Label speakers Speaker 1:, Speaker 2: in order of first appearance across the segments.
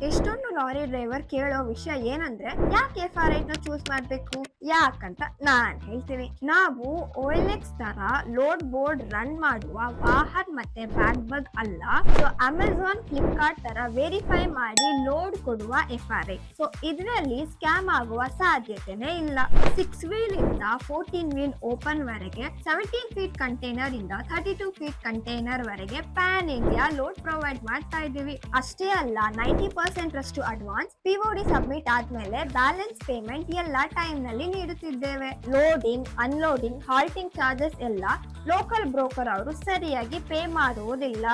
Speaker 1: ಎಷ್ಟೊಂದು lorry driver ಕೇಳೋ ವಿಷಯ ಏನಂದ್ರೆ, ಯಾಕೆ ಎಫ್ ಆರ್ನ ಚೂಸ್ ಮಾಡ್ಬೇಕು? ಯಾಕಂತ ನಾನ್ ಹೇಳ್ತೀನಿ. ನಾವು ಓಎಲ್ಎಕ್ಸ್ ತರ ಲೋಡ್ ಬೋರ್ಡ್ ರನ್ ಮಾಡುವ ವಾಹನ್ ಮತ್ತೆ ಬ್ಯಾಗ್ ಬಗ್ ಅಲ್ಲ. ಸೊ ಅಮೆಝಾನ್ ಫ್ಲಿಪ್ಕಾರ್ಟ್ ತರ ವೆರಿಫೈ ಮಾಡಿ ಲೋಡ್ ಕೊಡುವ ಎಫ್ ಆರ್ ಐ ಸೊ ಇದರಲ್ಲಿ ಸ್ಕ್ಯಾಮ್ ಆಗುವ ಸಾಧ್ಯತೆನೇ ಇಲ್ಲ. ಸಿಕ್ಸ್ ವೀಲ್ ಇಂದ ಫೋರ್ಟೀನ್ ವೀಲ್ ಓಪನ್ ವರೆಗೆ ಸೆವೆಂಟೀನ್ ಫೀಟ್ ಕಂಟೈನರ್ ಇಂದ ಥರ್ಟಿ ಟೂ ಫೀಟ್ ಕಂಟೈನರ್ ವರೆಗೆ ಪ್ಯಾನ್ ಇಂಡಿಯಾ ಲೋಡ್ ಪ್ರೊವೈಡ್ ಮಾಡ್ತಾ ಇದೀವಿ ಅಷ್ಟೇ ಅಲ್ಲ ನೈಂಟಿ ಪರ್ಸೆಂಟ್ ರಷ್ಟು ಅಡ್ವಾನ್ಸ್ ಪಿಒಡಿ ಸಬ್ಮಿಟ್ ಆದ್ಮೇಲೆ ಬ್ಯಾಲೆನ್ಸ್ ಪೇಮೆಂಟ್ ಎಲ್ಲ ಟೈಮ್ನಲ್ಲಿ ನೀಡುತ್ತಿದ್ದೇವೆ. ಲೋಡಿಂಗ್ ಅನ್ಲೋಡಿಂಗ್ ಹಾಲ್ಟಿಂಗ್ ಚಾರ್ಜಸ್ ಎಲ್ಲ ಲೋಕಲ್ ಬ್ರೋಕರ್ ಅವರು ಸರಿಯಾಗಿ ಪೇ ಮಾಡುವುದಿಲ್ಲ.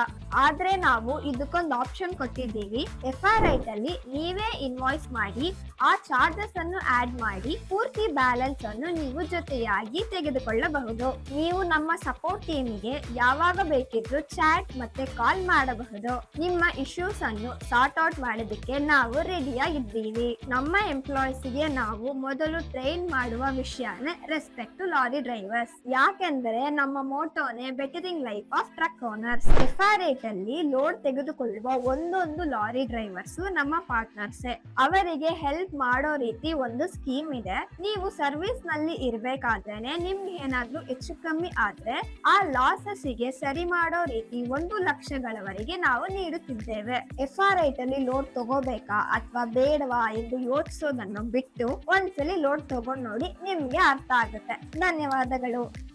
Speaker 1: ಆದ್ರೆ ನಾವು ಇದಕ್ಕೊಂದು ಆಪ್ಷನ್ ಕೊಟ್ಟಿದ್ದೀವಿ. ಎಫ್ ಆರ್ ಅಲ್ಲಿ ನೀವೇ ಇನ್ವಾಯ್ಸ್ ಮಾಡಿ, ಆ ಚಾರ್ಜಸ್ ಅನ್ನು ಆಡ್ ಮಾಡಿ, ಪೂರ್ತಿ ಬ್ಯಾಲೆನ್ಸ್ ಅನ್ನು ನೀವು ಜೊತೆಯಾಗಿ ತೆಗೆದುಕೊಳ್ಳಬಹುದು. ನೀವು ನಮ್ಮ ಸಪೋರ್ಟ್ ಟೀಮ್ಗೆ ಯಾವಾಗ ಬೇಕಿದ್ರು ಚಾಟ್ ಮತ್ತೆ ಕಾಲ್ ಮಾಡಬಹುದು. ನಿಮ್ಮ ಇಶ್ಯೂಸ್ ಅನ್ನು ಸಾರ್ಟ್ ಔಟ್ ಮಾಡೋದಕ್ಕೆ ನಾವು ರೆಡಿಯಾಗಿದ್ದೀವಿ ನಮ್ಮ ಎಂಪ್ಲಾಯೀಸ್ಗೆ ನಾವು ಮೊದಲು ಟ್ರೈನ್ ಮಾಡುವ ವಿಷಯನೇ ರೆಸ್ಪೆಕ್ಟ್ ಟು ಲಾರಿ ಡ್ರೈವರ್ಸ್ ಯಾಕೆಂದರೆ ನಮ್ಮ ಮೋಟೋನೆ bettering life of truck owners F R ಅಲ್ಲಿ ಲೋಡ್ ತೆಗೆದುಕೊಳ್ಳುವ ಒಂದೊಂದು ಲಾರಿ ಡ್ರೈವರ್ಸ್ ನಮ್ಮ ಪಾರ್ಟ್ನರ್ಸ್ ಅವರಿಗೆ ಹೆಲ್ಪ್ ಮಾಡೋ ರೀತಿ ಒಂದು ಸ್ಕೀಮ್ ಇದೆ. ನೀವು ಸರ್ವಿಸ್ನಲ್ಲಿ ಇರ್ಬೇಕಾದ್ರೇನೆ ನಿಮ್ಗೆ ಏನಾದ್ರೂ ಹೆಚ್ಚು ಕಮ್ಮಿ ಆದ್ರೆ ಆ ಲಾಸಸ್ಗೆ ಸರಿ ಮಾಡೋ ರೀತಿ ಒಂದು ಲಕ್ಷಗಳವರೆಗೆ ನಾವು ನೀಡುತ್ತಿದ್ದೇವೆ. ಎಫ್ ಆರ್ ಅಲ್ಲಿ ಲೋಡ್ ತಗೋಬೇಕಾ ಅಥವಾ ಬೇಡವಾ ಎಂದು ಯೋಚಿಸೋದನ್ನು ಬಿಟ್ಟು ಒಂದ್ಸಲಿ ಲೋಡ್ ತಗೊಂಡ್ ನೋಡಿ ನಿಮ್ಗೆ ಅರ್ಥ ಆಗುತ್ತೆ. ಧನ್ಯವಾದಗಳು.